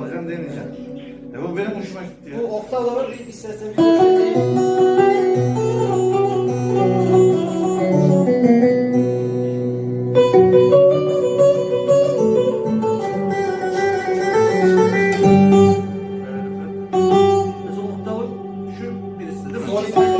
nefesini alacaksın. E bu benim hoşuma gitti ya. Bu oktavla var, bir istersen bir Evet. E, son oktavı şu birisi değil mi?